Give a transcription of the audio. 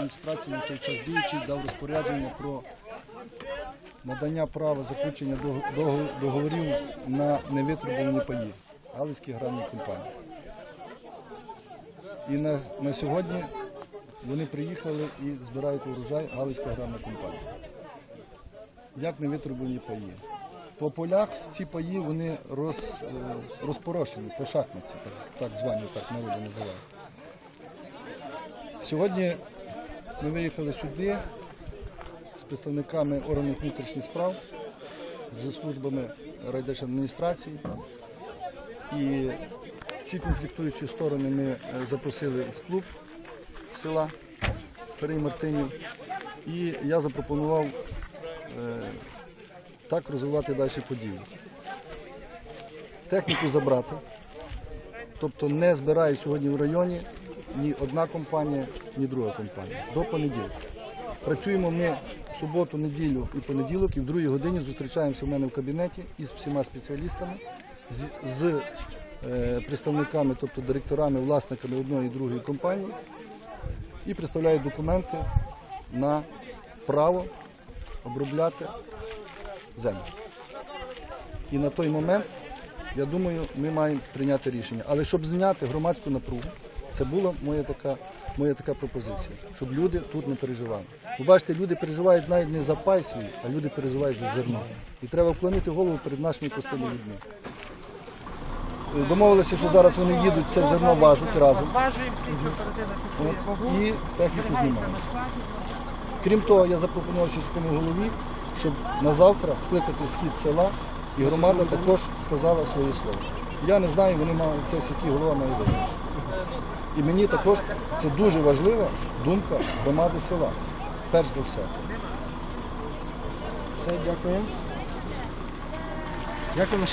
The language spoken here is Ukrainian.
адміністрації на той час діючий дав розпорядження про надання права заключення дог- дог- договорів на невитребувані паї Галицькій аграрній компанії. І на, на сьогодні вони приїхали і збирають урожай Галицька аграрна компанія. Як невитребувані паї? По полях ці паї вони роз, е, розпорошені, по шахматці, так, так звані, так народу називають. Сьогодні ми виїхали сюди з представниками органів внутрішніх справ, з службами райдержадміністрації. І ці конфліктуючі сторони ми е, запросили в клуб села Старий Мартинів. І я запропонував е, так розвивати далі події. Техніку забрати, тобто не збирає сьогодні в районі ні одна компанія, ні друга компанія. До понеділка. Працюємо ми суботу, неділю і понеділок, і в другій годині зустрічаємося в мене в кабінеті із всіма спеціалістами, з, з е, представниками, тобто директорами, власниками одної і другої компанії, і представляють документи на право обробляти землю. І на той момент, я думаю, ми маємо прийняти рішення. Але щоб зняти громадську напругу, це була моя така, моя така пропозиція, щоб люди тут не переживали. Ви бачите, люди переживають навіть не за пай свій, а люди переживають за зерно. І треба вклонити голову перед нашими простими людьми. Е, Домовилися, що зараз вони їдуть це зерно важуть разом. І техніку складі. Крім того, я запропонував сільському голові, щоб на завтра скликати схід села, і громада також сказала своє слово. Я не знаю, вони мали це сільський голова має вирішити. І мені також це дуже важлива думка громади села. Перш за все. Все, дякую. Дякую.